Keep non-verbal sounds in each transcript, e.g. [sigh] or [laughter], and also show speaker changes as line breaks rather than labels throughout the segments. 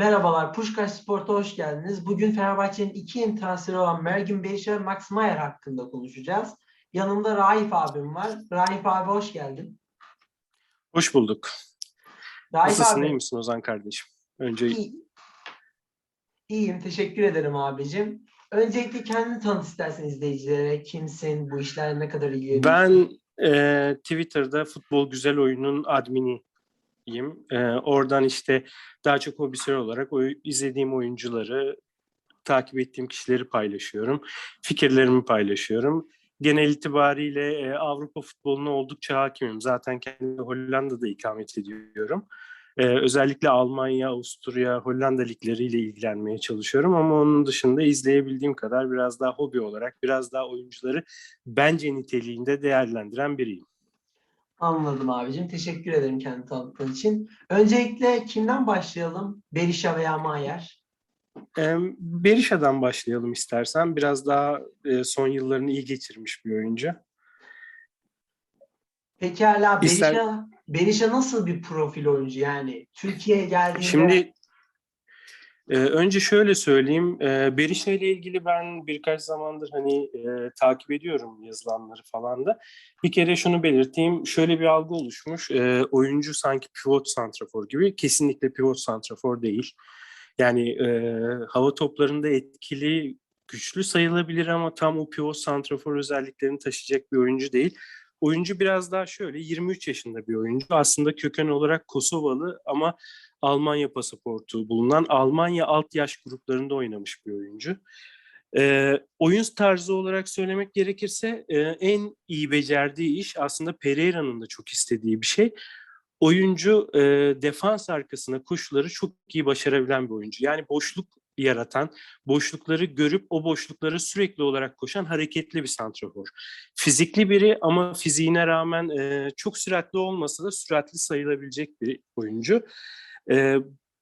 Merhabalar, Puşkaş Sport'a hoş geldiniz. Bugün Fenerbahçe'nin iki yeni transferi olan Mergin Beşer ve Max Mayer hakkında konuşacağız. Yanımda Raif abim var. Raif abi hoş geldin.
Hoş bulduk.
Raif
Nasılsın,
abi,
iyi misin Ozan kardeşim? Önce
iyi- iyiyim, teşekkür ederim abicim. Öncelikle kendini tanıt istersen izleyicilere. Kimsin, bu işlerle ne kadar ilgileniyorsun?
ben e, Twitter'da Futbol Güzel Oyun'un adminiyim. E, oradan işte daha çok hobisel olarak oy- izlediğim oyuncuları, takip ettiğim kişileri paylaşıyorum. Fikirlerimi paylaşıyorum. Genel itibariyle e, Avrupa futboluna oldukça hakimim. Zaten kendi Hollanda'da ikamet ediyorum. E, özellikle Almanya, Avusturya, Hollanda ligleriyle ilgilenmeye çalışıyorum ama onun dışında izleyebildiğim kadar biraz daha hobi olarak, biraz daha oyuncuları bence niteliğinde değerlendiren biriyim.
Anladım abicim. Teşekkür ederim kendi tanıttığın için. Öncelikle kimden başlayalım? Berisha veya Mayer?
E, Berisha'dan başlayalım istersen. Biraz daha e, son yıllarını iyi geçirmiş bir oyuncu.
Pekala
İster-
Berisha, Berisha nasıl bir profil oyuncu? Yani Türkiye'ye geldiğinde
Şimdi e, önce şöyle söyleyeyim. E, Berisha ile ilgili ben birkaç zamandır hani e, takip ediyorum yazılanları falan da. Bir kere şunu belirteyim. Şöyle bir algı oluşmuş. E, oyuncu sanki pivot santrafor gibi. Kesinlikle pivot santrafor değil. Yani e, hava toplarında etkili, güçlü sayılabilir ama tam o pivot santrafor özelliklerini taşıyacak bir oyuncu değil. Oyuncu biraz daha şöyle 23 yaşında bir oyuncu. Aslında köken olarak Kosovalı ama Almanya pasaportu bulunan Almanya alt yaş gruplarında oynamış bir oyuncu. Ee, oyun tarzı olarak söylemek gerekirse e, en iyi becerdiği iş aslında Pereira'nın da çok istediği bir şey. Oyuncu e, defans arkasına koşuları çok iyi başarabilen bir oyuncu. Yani boşluk yaratan, boşlukları görüp o boşlukları sürekli olarak koşan hareketli bir santrafor. Fizikli biri ama fiziğine rağmen e, çok süratli olmasa da süratli sayılabilecek bir oyuncu. E,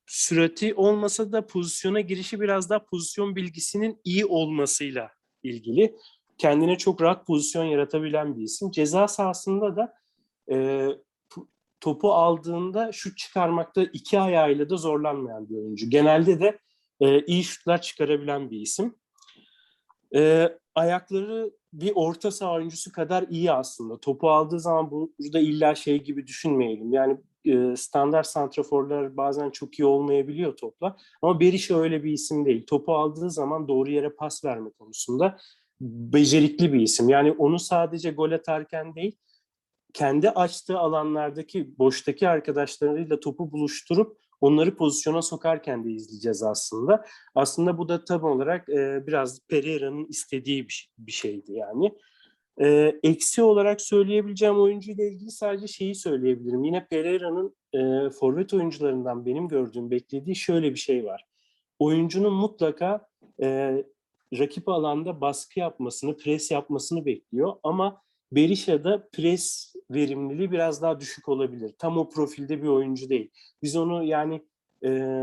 sürati olmasa da pozisyona girişi biraz daha pozisyon bilgisinin iyi olmasıyla ilgili. Kendine çok rahat pozisyon yaratabilen bir isim. Ceza sahasında da e, pu- topu aldığında şut çıkarmakta iki ayağıyla da zorlanmayan bir oyuncu. Genelde de e, iyi şutlar çıkarabilen bir isim. E, ayakları bir orta saha oyuncusu kadar iyi aslında. Topu aldığı zaman bu- burada illa şey gibi düşünmeyelim. Yani standart santraforlar bazen çok iyi olmayabiliyor topla. Ama Berisha öyle bir isim değil. Topu aldığı zaman doğru yere pas verme konusunda becerikli bir isim. Yani onu sadece gol atarken değil, kendi açtığı alanlardaki boştaki arkadaşlarıyla topu buluşturup onları pozisyona sokarken de izleyeceğiz aslında. Aslında bu da tam olarak biraz Pereira'nın istediği bir, bir şeydi yani. E, eksi olarak söyleyebileceğim oyuncu ile ilgili sadece şeyi söyleyebilirim. Yine Pereira'nın e, forvet oyuncularından benim gördüğüm, beklediği şöyle bir şey var. Oyuncunun mutlaka e, rakip alanda baskı yapmasını, pres yapmasını bekliyor ama Berisha'da pres verimliliği biraz daha düşük olabilir. Tam o profilde bir oyuncu değil. Biz onu yani e,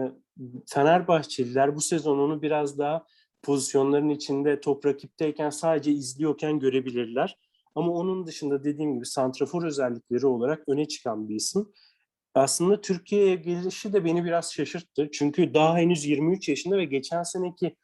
Fenerbahçeliler bu sezon onu biraz daha pozisyonların içinde top rakipteyken sadece izliyorken görebilirler. Ama onun dışında dediğim gibi santrafor özellikleri olarak öne çıkan bir isim. Aslında Türkiye'ye gelişi de beni biraz şaşırttı. Çünkü daha henüz 23 yaşında ve geçen seneki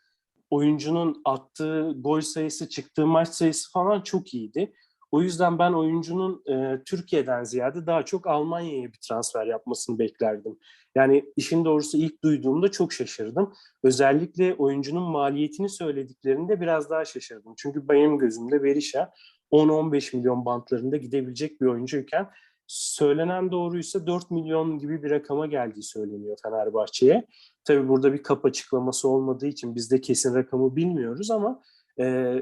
oyuncunun attığı gol sayısı, çıktığı maç sayısı falan çok iyiydi. O yüzden ben oyuncunun e, Türkiye'den ziyade daha çok Almanya'ya bir transfer yapmasını beklerdim. Yani işin doğrusu ilk duyduğumda çok şaşırdım. Özellikle oyuncunun maliyetini söylediklerinde biraz daha şaşırdım. Çünkü benim gözümde Berisha 10-15 milyon bantlarında gidebilecek bir oyuncuyken söylenen doğruysa 4 milyon gibi bir rakama geldiği söyleniyor Fenerbahçe'ye. Tabii burada bir kap açıklaması olmadığı için biz de kesin rakamı bilmiyoruz ama e,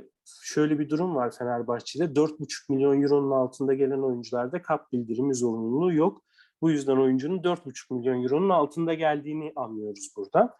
şöyle bir durum var Fenerbahçe'de. 4,5 milyon euronun altında gelen oyuncularda kap bildirimi zorunluluğu yok. Bu yüzden oyuncunun 4,5 milyon euronun altında geldiğini anlıyoruz buradan.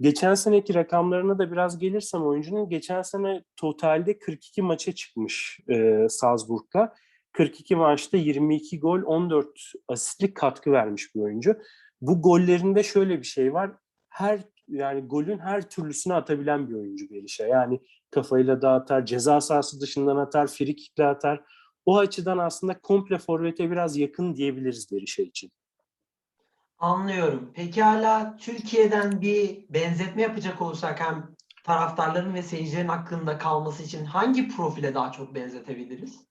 Geçen seneki rakamlarına da biraz gelirsem oyuncunun geçen sene totalde 42 maça çıkmış e, Salzburg'la. 42 maçta 22 gol, 14 asistlik katkı vermiş bir oyuncu. Bu gollerinde şöyle bir şey var. Her yani golün her türlüsünü atabilen bir oyuncu Berisha. Yani kafayla da atar, ceza sahası dışından atar, frikikle atar. O açıdan aslında komple forvete biraz yakın diyebiliriz Berisha için.
Anlıyorum. Peki hala Türkiye'den bir benzetme yapacak olursak hem taraftarların ve seyircilerin aklında kalması için hangi profile daha çok benzetebiliriz?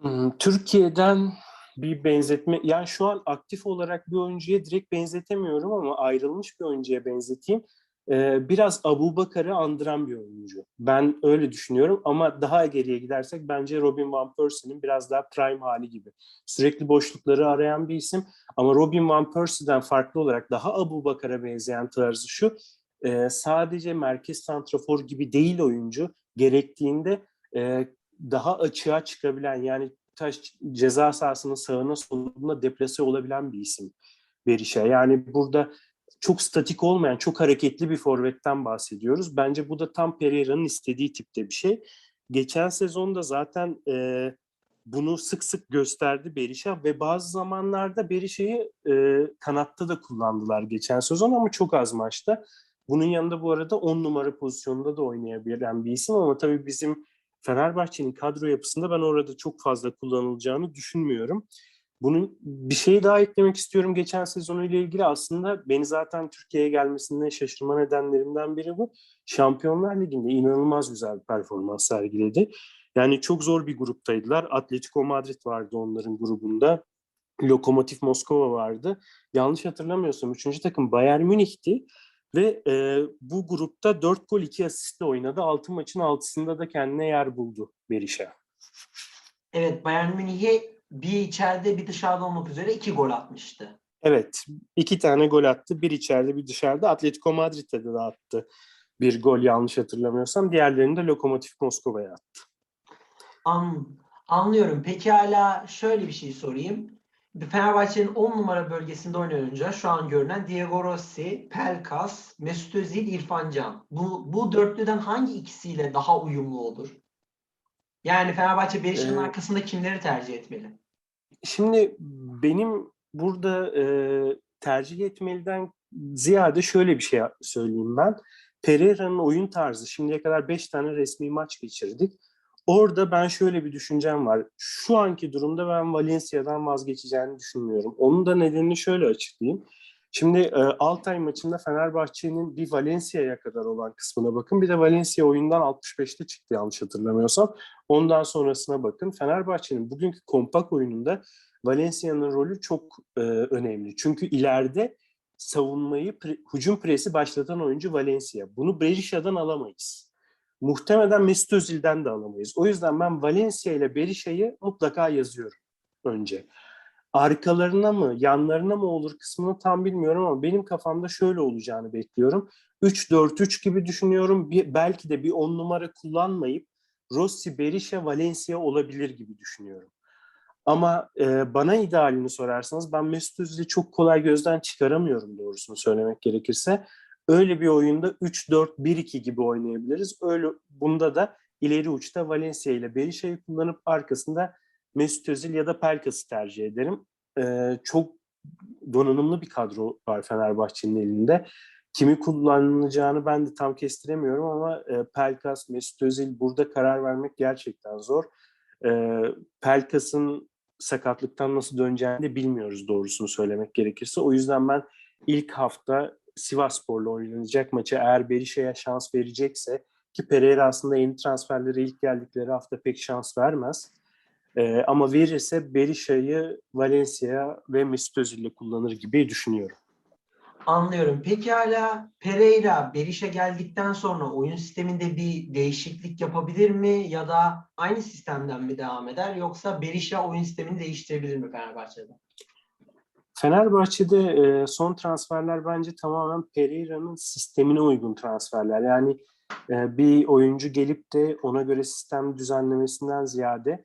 Hmm, Türkiye'den bir benzetme, yani şu an aktif olarak bir oyuncuya direkt benzetemiyorum ama ayrılmış bir oyuncuya benzeteyim. Ee, biraz Abu Bakar'ı andıran bir oyuncu. Ben öyle düşünüyorum ama daha geriye gidersek bence Robin Van Persie'nin biraz daha prime hali gibi. Sürekli boşlukları arayan bir isim ama Robin Van Persie'den farklı olarak daha Abu Bakar'a benzeyen tarzı şu. e, sadece merkez santrafor gibi değil oyuncu. Gerektiğinde e, daha açığa çıkabilen yani taş ceza sahasının sağına soluna deplase olabilen bir isim Berisha. Yani burada çok statik olmayan, çok hareketli bir forvetten bahsediyoruz. Bence bu da tam Pereira'nın istediği tipte bir şey. Geçen sezonda zaten e, bunu sık sık gösterdi Berisha ve bazı zamanlarda Berisha'yı e, kanatta da kullandılar geçen sezon ama çok az maçta. Bunun yanında bu arada 10 numara pozisyonunda da oynayabilen bir isim ama tabii bizim Fenerbahçe'nin kadro yapısında ben orada çok fazla kullanılacağını düşünmüyorum. Bunun bir şey daha eklemek istiyorum geçen sezonuyla ilgili aslında beni zaten Türkiye'ye gelmesinde şaşırma nedenlerimden biri bu. Şampiyonlar Ligi'nde inanılmaz güzel bir performans sergiledi. Yani çok zor bir gruptaydılar. Atletico Madrid vardı onların grubunda. Lokomotiv Moskova vardı. Yanlış hatırlamıyorsam üçüncü takım Bayern Münih'ti. Ve e, bu grupta 4 gol 2 asistle oynadı. 6 maçın 6'sında da kendine yer buldu Berisha.
Evet, Bayern Münih'e bir içeride bir dışarıda olmak üzere iki gol atmıştı.
Evet, iki tane gol attı. Bir içeride bir dışarıda. Atletico Madrid'de de attı. Bir gol yanlış hatırlamıyorsam. Diğerlerini de Lokomotiv Moskova'ya attı.
An, anlıyorum. Peki hala şöyle bir şey sorayım. Fenerbahçe'nin 10 numara bölgesinde oynayan şu an görünen Diego Rossi, Pelkas, Mesut Özil, İrfan Can. Bu, bu dörtlüden hangi ikisiyle daha uyumlu olur? Yani Fenerbahçe Berisha'nın
Ee,
arkasında kimleri tercih etmeli?
Şimdi benim burada e, tercih etmeliden ziyade şöyle bir şey söyleyeyim ben. Pereira'nın oyun tarzı şimdiye kadar 5 tane resmi maç geçirdik. Orada ben şöyle bir düşüncem var. Şu anki durumda ben Valencia'dan vazgeçeceğini düşünmüyorum. Onun da nedenini şöyle açıklayayım. Şimdi e, Altay maçında Fenerbahçe'nin bir Valencia'ya kadar olan kısmına bakın. Bir de Valencia oyundan 65'te çıktı yanlış hatırlamıyorsam. Ondan sonrasına bakın. Fenerbahçe'nin bugünkü kompak oyununda Valencia'nın rolü çok e, önemli. Çünkü ileride savunmayı, pre, hücum presi başlatan oyuncu Valencia. Bunu Berisha'dan alamayız. Muhtemelen Mesut Özil'den de alamayız. O yüzden ben Valencia ile Berisha'yı mutlaka yazıyorum önce. Arkalarına mı, yanlarına mı olur kısmını tam bilmiyorum ama benim kafamda şöyle olacağını bekliyorum. 3-4-3 gibi düşünüyorum. Bir, belki de bir 10 numara kullanmayıp Rossi, Berisha, Valencia olabilir gibi düşünüyorum. Ama e, bana idealini sorarsanız ben Mesut Özil'i çok kolay gözden çıkaramıyorum doğrusunu söylemek gerekirse. Öyle bir oyunda 3-4-1-2 gibi oynayabiliriz. Öyle bunda da ileri uçta Valencia ile Berisha'yı kullanıp arkasında Mesut Özil ya da Pelkas'ı tercih ederim. Çok donanımlı bir kadro var Fenerbahçe'nin elinde. Kimi kullanılacağını ben de tam kestiremiyorum ama e, Pelkas, Mesut Özil burada karar vermek gerçekten zor. E, Pelkas'ın sakatlıktan nasıl döneceğini de bilmiyoruz doğrusunu söylemek gerekirse. O yüzden ben ilk hafta Sivasspor'la oynanacak maçı eğer Berisha'ya şans verecekse ki Pereira aslında yeni transferleri ilk geldikleri hafta pek şans vermez. E, ama verirse Berisha'yı Valencia ve Mesut Özil'le kullanır gibi düşünüyorum.
Anlıyorum. Peki hala Pereira Berisha geldikten sonra oyun sisteminde bir değişiklik yapabilir mi? Ya da aynı sistemden mi devam eder? Yoksa Berisha oyun sistemini değiştirebilir mi Fenerbahçe'de?
Fenerbahçe'de e, son transferler bence tamamen Pereira'nın sistemine uygun transferler. Yani e, bir oyuncu gelip de ona göre sistem düzenlemesinden ziyade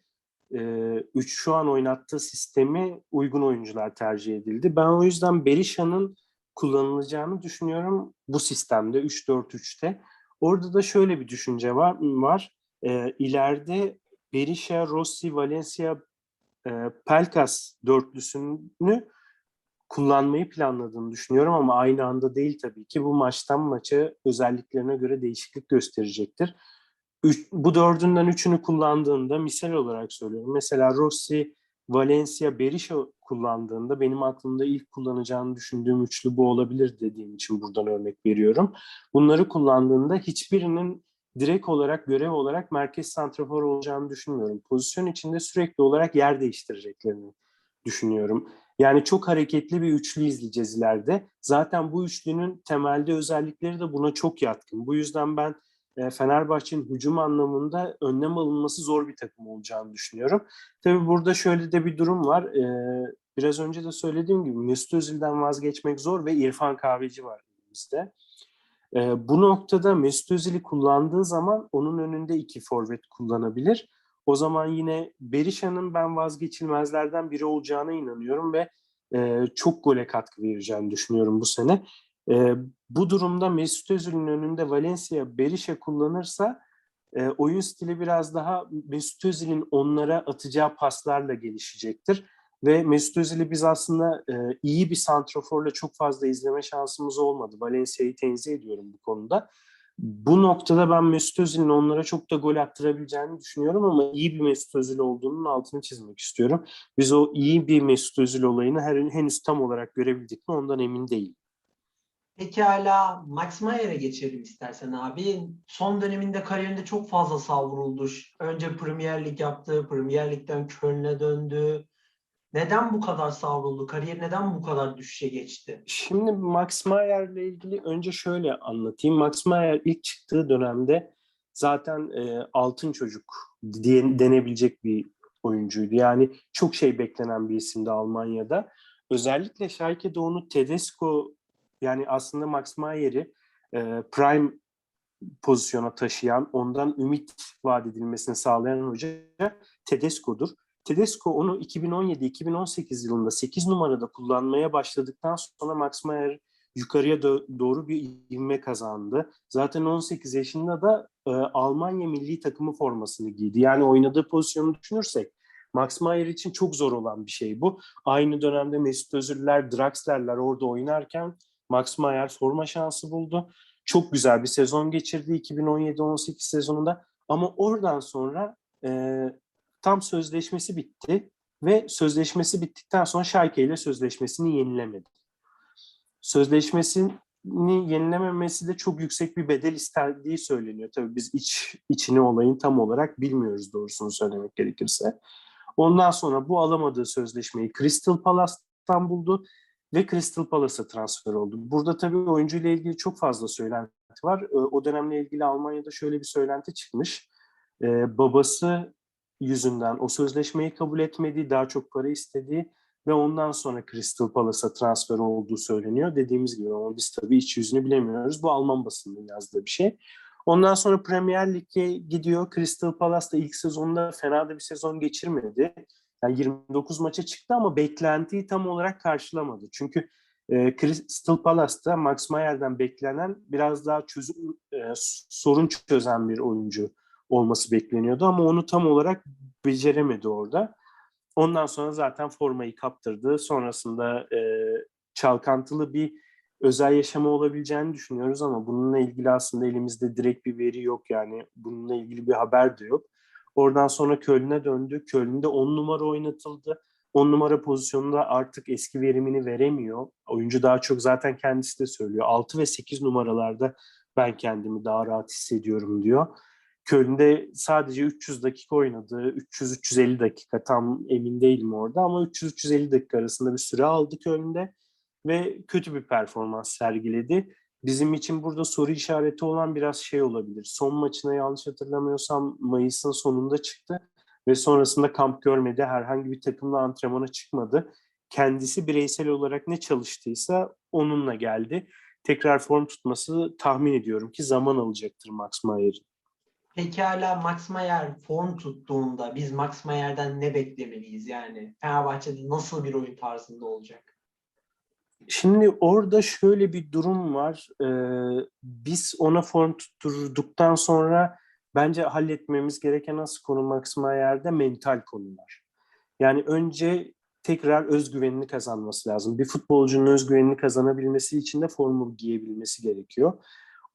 e, üç şu an oynattığı sistemi uygun oyuncular tercih edildi. Ben o yüzden Berisha'nın kullanılacağını düşünüyorum bu sistemde 3-4-3'te. Orada da şöyle bir düşünce var. var. E, ileride Berisha, Rossi, Valencia, e, Pelkas dörtlüsünü kullanmayı planladığını düşünüyorum ama aynı anda değil tabii ki. Bu maçtan maça özelliklerine göre değişiklik gösterecektir. Üç, bu dördünden üçünü kullandığında misal olarak söylüyorum. Mesela Rossi, Valencia, Berisha kullandığında benim aklımda ilk kullanacağını düşündüğüm üçlü bu olabilir dediğim için buradan örnek veriyorum. Bunları kullandığında hiçbirinin direkt olarak görev olarak merkez santrafor olacağını düşünmüyorum. Pozisyon içinde sürekli olarak yer değiştireceklerini düşünüyorum. Yani çok hareketli bir üçlü izleyeceğiz ileride. Zaten bu üçlünün temelde özellikleri de buna çok yatkın. Bu yüzden ben Fenerbahçe'nin hücum anlamında önlem alınması zor bir takım olacağını düşünüyorum. Tabii burada şöyle de bir durum var. Biraz önce de söylediğim gibi Mesut Özil'den vazgeçmek zor ve İrfan Kahveci var elimizde. Bu noktada Mesut Özil'i kullandığı zaman onun önünde iki forvet kullanabilir. O zaman yine Berisha'nın ben vazgeçilmezlerden biri olacağına inanıyorum ve çok gole katkı vereceğini düşünüyorum bu sene. E, bu durumda Mesut Özil'in önünde Valencia Berisha kullanırsa e, oyun stili biraz daha Mesut Özil'in onlara atacağı paslarla gelişecektir. Ve Mesut Özil'i biz aslında e, iyi bir santroforla çok fazla izleme şansımız olmadı. Valencia'yı tenzih ediyorum bu konuda. Bu noktada ben Mesut Özil'in onlara çok da gol attırabileceğini düşünüyorum ama iyi bir Mesut Özil olduğunun altını çizmek istiyorum. Biz o iyi bir Mesut Özil olayını henüz tam olarak görebildik mi ondan emin değilim.
Pekala Max Mayer'e geçelim istersen abi. Son döneminde kariyerinde çok fazla savruldu. Önce Premier Lig yaptı, Premier Lig'den Köln'e döndü. Neden bu kadar savruldu? Kariyer neden bu kadar düşüşe geçti?
Şimdi Max Meyer ile ilgili önce şöyle anlatayım. Max Meyer ilk çıktığı dönemde zaten e, altın çocuk diye denebilecek bir oyuncuydu. Yani çok şey beklenen bir isimdi Almanya'da. Özellikle Schalke'de onu Tedesco yani aslında Max Meyer'i e, prime pozisyona taşıyan, ondan ümit vaat edilmesini sağlayan hoca Tedesco'dur. Tedesco onu 2017-2018 yılında 8 numarada kullanmaya başladıktan sonra Max Meyer yukarıya doğru bir ivme kazandı. Zaten 18 yaşında da e, Almanya milli takımı formasını giydi. Yani oynadığı pozisyonu düşünürsek Max Meyer için çok zor olan bir şey bu. Aynı dönemde Mesut Özil'ler, Draxler'ler orada oynarken Max Meyer forma şansı buldu. Çok güzel bir sezon geçirdi 2017-18 sezonunda. Ama oradan sonra e, tam sözleşmesi bitti ve sözleşmesi bittikten sonra Schalke ile sözleşmesini yenilemedi. Sözleşmesini yenilememesi de çok yüksek bir bedel istediği söyleniyor. Tabii biz iç içini olayın tam olarak bilmiyoruz doğrusunu söylemek gerekirse. Ondan sonra bu alamadığı sözleşmeyi Crystal Palace'tan buldu ve Crystal Palace'a transfer oldu. Burada tabii oyuncuyla ilgili çok fazla söylenti var. O dönemle ilgili Almanya'da şöyle bir söylenti çıkmış. Ee, babası yüzünden o sözleşmeyi kabul etmediği, daha çok para istediği ve ondan sonra Crystal Palace'a transfer olduğu söyleniyor. Dediğimiz gibi ama biz tabii iç yüzünü bilemiyoruz. Bu Alman basının yazdığı bir şey. Ondan sonra Premier Lig'e gidiyor. Crystal Palace da ilk sezonda fena da bir sezon geçirmedi. Yani 29 maça çıktı ama beklentiyi tam olarak karşılamadı. Çünkü e, Crystal Palace'ta Max Meyer'den beklenen biraz daha çözüm e, sorun çözen bir oyuncu olması bekleniyordu ama onu tam olarak beceremedi orada. Ondan sonra zaten formayı kaptırdı. Sonrasında e, çalkantılı bir özel yaşamı olabileceğini düşünüyoruz ama bununla ilgili aslında elimizde direkt bir veri yok yani bununla ilgili bir haber de yok. Oradan sonra Köln'e döndü. Köln'de 10 numara oynatıldı. 10 numara pozisyonunda artık eski verimini veremiyor. Oyuncu daha çok zaten kendisi de söylüyor. 6 ve 8 numaralarda ben kendimi daha rahat hissediyorum diyor. Köln'de sadece 300 dakika oynadı. 300-350 dakika tam emin değilim orada ama 300-350 dakika arasında bir süre aldı Köln'de ve kötü bir performans sergiledi. Bizim için burada soru işareti olan biraz şey olabilir. Son maçına yanlış hatırlamıyorsam Mayıs'ın sonunda çıktı ve sonrasında kamp görmedi. Herhangi bir takımla antrenmana çıkmadı. Kendisi bireysel olarak ne çalıştıysa onunla geldi. Tekrar form tutması tahmin ediyorum ki zaman alacaktır Max Mayer'in.
Pekala Max Meyer form tuttuğunda biz Max Meyer'den ne beklemeliyiz? Yani Fenerbahçe'de nasıl bir oyun tarzında olacak?
Şimdi orada şöyle bir durum var. Ee, biz ona form tutturduktan sonra bence halletmemiz gereken asıl konu Max Meyer'de mental konular. Yani önce tekrar özgüvenini kazanması lazım. Bir futbolcunun özgüvenini kazanabilmesi için de formu giyebilmesi gerekiyor.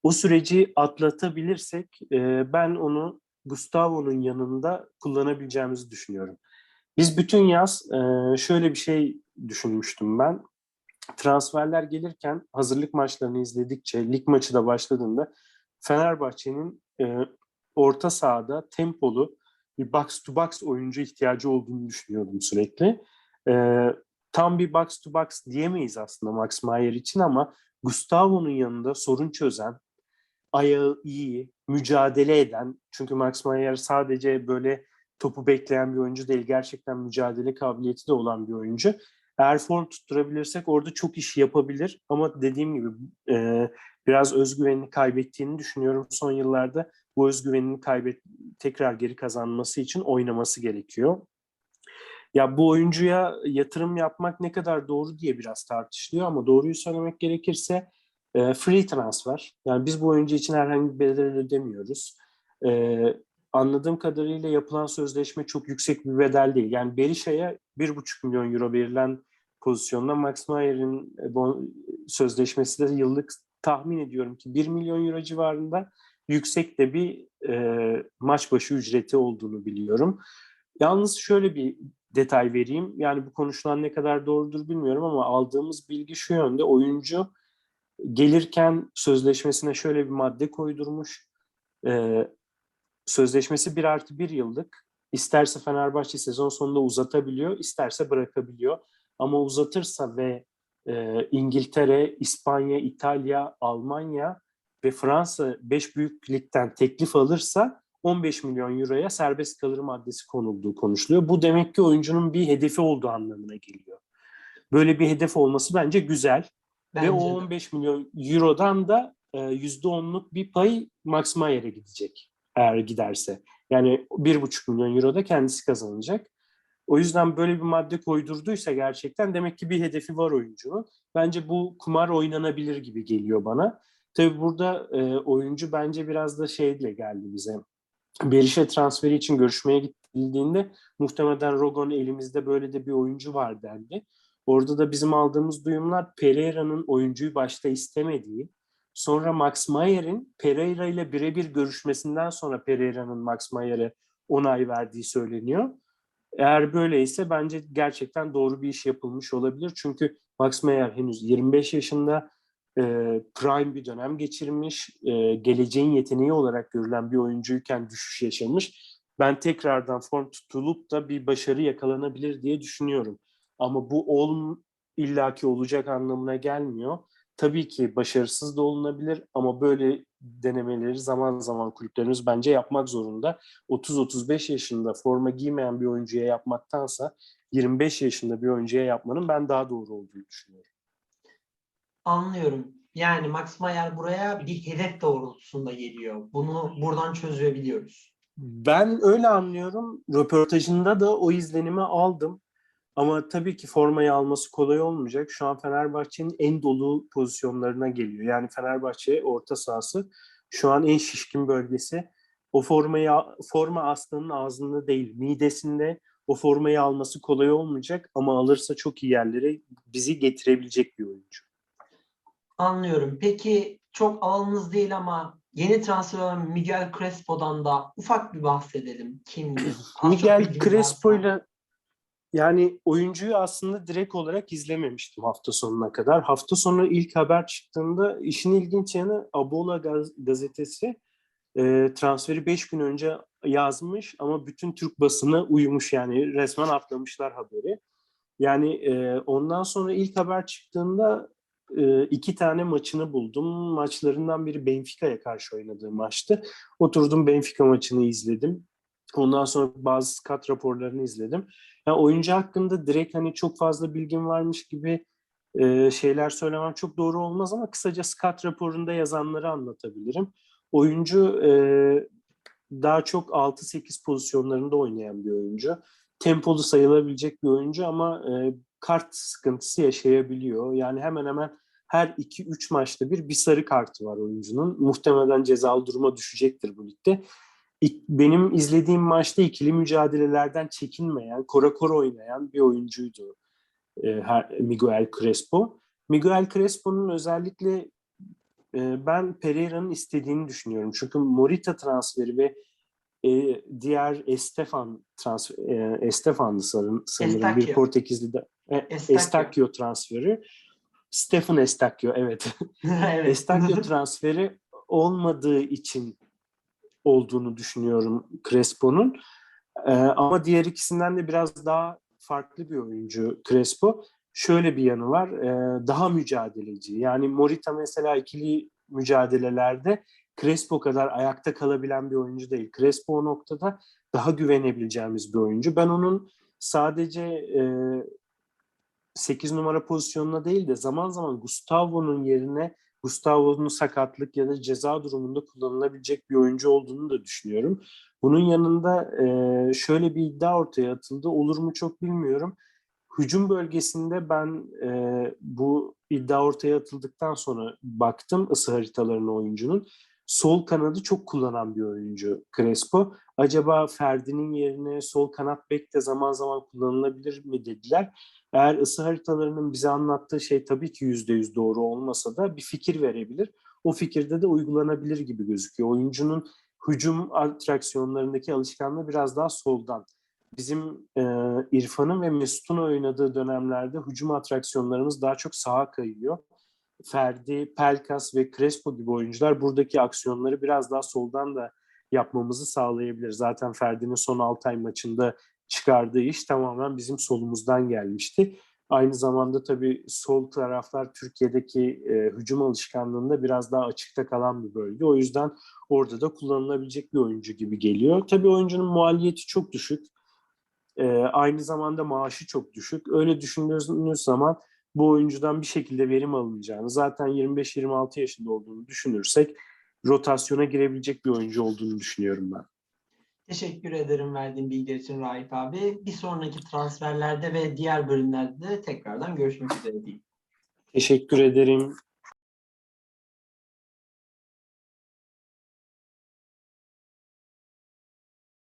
O süreci atlatabilirsek e, ben onu Gustavo'nun yanında kullanabileceğimizi düşünüyorum. Biz bütün yaz e, şöyle bir şey düşünmüştüm ben. Transferler gelirken hazırlık maçlarını izledikçe lig maçı da başladığında Fenerbahçe'nin e, orta sahada tempolu bir box to box oyuncu ihtiyacı olduğunu düşünüyordum sürekli. E, tam bir box to box diyemeyiz aslında Max Meyer için ama Gustavo'nun yanında sorun çözen, ayağı iyi, mücadele eden çünkü Max Meyer sadece böyle topu bekleyen bir oyuncu değil. Gerçekten mücadele kabiliyeti de olan bir oyuncu. Eğer tutturabilirsek orada çok iş yapabilir. Ama dediğim gibi e, biraz özgüvenini kaybettiğini düşünüyorum son yıllarda. Bu özgüvenini kaybet tekrar geri kazanması için oynaması gerekiyor. Ya bu oyuncuya yatırım yapmak ne kadar doğru diye biraz tartışılıyor ama doğruyu söylemek gerekirse e, free transfer. Yani biz bu oyuncu için herhangi bir bedel ödemiyoruz. E, anladığım kadarıyla yapılan sözleşme çok yüksek bir bedel değil. Yani Berisha'ya 1,5 milyon euro verilen pozisyonda Max Meyer'in e, sözleşmesi de yıllık tahmin ediyorum ki 1 milyon euro civarında yüksek de bir e, maç başı ücreti olduğunu biliyorum. Yalnız şöyle bir detay vereyim. Yani bu konuşulan ne kadar doğrudur bilmiyorum ama aldığımız bilgi şu yönde. Oyuncu gelirken sözleşmesine şöyle bir madde koydurmuş. E, sözleşmesi 1 artı 1 yıllık. İsterse Fenerbahçe sezon sonunda uzatabiliyor, isterse bırakabiliyor. Ama uzatırsa ve e, İngiltere, İspanya, İtalya, Almanya ve Fransa 5 büyük ligden teklif alırsa 15 milyon euroya serbest kalır maddesi konulduğu konuşuluyor. Bu demek ki oyuncunun bir hedefi olduğu anlamına geliyor. Böyle bir hedef olması bence güzel.
Bence
Ve o
de.
15 milyon eurodan da e, %10'luk bir pay Max Mayer'e gidecek eğer giderse. Yani 1,5 milyon euro da kendisi kazanacak. O yüzden böyle bir madde koydurduysa gerçekten demek ki bir hedefi var oyuncunun. Bence bu kumar oynanabilir gibi geliyor bana. Tabii burada e, oyuncu bence biraz da şeyle geldi bize. Berisha transferi için görüşmeye gittiğinde muhtemelen Rogon elimizde böyle de bir oyuncu var dendi. Orada da bizim aldığımız duyumlar Pereira'nın oyuncuyu başta istemediği, sonra Max Mayer'in Pereira ile birebir görüşmesinden sonra Pereira'nın Max Mayer'e onay verdiği söyleniyor. Eğer böyleyse bence gerçekten doğru bir iş yapılmış olabilir. Çünkü Max Meyer henüz 25 yaşında e, prime bir dönem geçirmiş, e, geleceğin yeteneği olarak görülen bir oyuncuyken düşüş yaşamış. Ben tekrardan form tutulup da bir başarı yakalanabilir diye düşünüyorum. Ama bu ol, illaki olacak anlamına gelmiyor. Tabii ki başarısız da olunabilir ama böyle denemeleri zaman zaman kulüplerimiz bence yapmak zorunda. 30-35 yaşında forma giymeyen bir oyuncuya yapmaktansa 25 yaşında bir oyuncuya yapmanın ben daha doğru olduğunu düşünüyorum.
Anlıyorum. Yani Max Meyer buraya bir hedef doğrultusunda geliyor. Bunu buradan çözebiliyoruz.
Ben öyle anlıyorum. Röportajında da o izlenimi aldım. Ama tabii ki formayı alması kolay olmayacak. Şu an Fenerbahçe'nin en dolu pozisyonlarına geliyor. Yani Fenerbahçe orta sahası şu an en şişkin bölgesi. O formayı forma aslanın ağzında değil, midesinde o formayı alması kolay olmayacak ama alırsa çok iyi yerlere bizi getirebilecek bir oyuncu.
Anlıyorum. Peki çok alanınız değil ama yeni transfer olan Miguel Crespo'dan da ufak bir bahsedelim. Kimdir? [laughs]
Miguel Crespo ile yani oyuncuyu aslında direkt olarak izlememiştim hafta sonuna kadar. Hafta sonu ilk haber çıktığında işin ilginç yanı Abola gaz- gazetesi e, transferi 5 gün önce yazmış ama bütün Türk basını uyumuş yani resmen atlamışlar haberi. Yani e, ondan sonra ilk haber çıktığında e, iki tane maçını buldum. Maçlarından biri Benfica'ya karşı oynadığı maçtı. Oturdum Benfica maçını izledim. Ondan sonra bazı scout raporlarını izledim. Ya oyuncu hakkında direkt hani çok fazla bilgim varmış gibi e, şeyler söylemem çok doğru olmaz ama kısaca scout raporunda yazanları anlatabilirim. Oyuncu e, daha çok 6-8 pozisyonlarında oynayan bir oyuncu. Tempolu sayılabilecek bir oyuncu ama e, kart sıkıntısı yaşayabiliyor. Yani hemen hemen her 2-3 maçta bir bir sarı kartı var oyuncunun. Muhtemelen cezalı duruma düşecektir bu ligde. Benim izlediğim maçta ikili mücadelelerden çekinmeyen, kora kora oynayan bir oyuncuydu e, Miguel Crespo. Miguel Crespo'nun özellikle e, ben Pereira'nın istediğini düşünüyorum. Çünkü Morita transferi ve e, diğer Estefan transfer e, Estefan'dı sanırım, sanırım bir. Portekizli de e.
Estacio
transferi. Stefan Estacio evet. [laughs]
evet.
Estacio [laughs] transferi olmadığı için olduğunu düşünüyorum Crespo'nun. Ee, ama diğer ikisinden de biraz daha farklı bir oyuncu Crespo. Şöyle bir yanı var, e, daha mücadeleci. Yani Morita mesela ikili mücadelelerde Crespo kadar ayakta kalabilen bir oyuncu değil. Crespo o noktada daha güvenebileceğimiz bir oyuncu. Ben onun sadece e, 8 numara pozisyonuna değil de zaman zaman Gustavo'nun yerine Gustavo'nun sakatlık ya da ceza durumunda kullanılabilecek bir oyuncu olduğunu da düşünüyorum. Bunun yanında şöyle bir iddia ortaya atıldı. Olur mu çok bilmiyorum. Hücum bölgesinde ben bu iddia ortaya atıldıktan sonra baktım ısı haritalarına oyuncunun. Sol kanadı çok kullanan bir oyuncu Crespo. Acaba Ferdi'nin yerine sol kanat bek de zaman zaman kullanılabilir mi dediler. Eğer ısı haritalarının bize anlattığı şey tabii ki yüzde yüz doğru olmasa da bir fikir verebilir. O fikirde de uygulanabilir gibi gözüküyor. Oyuncunun hücum atraksiyonlarındaki alışkanlığı biraz daha soldan. Bizim e, İrfan'ın ve Mesut'un oynadığı dönemlerde hücum atraksiyonlarımız daha çok sağa kayıyor. Ferdi, Pelkas ve Crespo gibi oyuncular buradaki aksiyonları biraz daha soldan da yapmamızı sağlayabilir. Zaten Ferdi'nin son 6 ay maçında çıkardığı iş tamamen bizim solumuzdan gelmişti. Aynı zamanda tabii sol taraflar Türkiye'deki e, hücum alışkanlığında biraz daha açıkta kalan bir bölge. O yüzden orada da kullanılabilecek bir oyuncu gibi geliyor. Tabii oyuncunun maliyeti çok düşük. E, aynı zamanda maaşı çok düşük. Öyle düşündüğünüz zaman bu oyuncudan bir şekilde verim alınacağını, zaten 25-26 yaşında olduğunu düşünürsek rotasyona girebilecek bir oyuncu olduğunu düşünüyorum ben.
Teşekkür ederim verdiğin bilgiler için Raif abi. Bir sonraki transferlerde ve diğer bölümlerde tekrardan görüşmek üzere diyeyim.
Teşekkür ederim.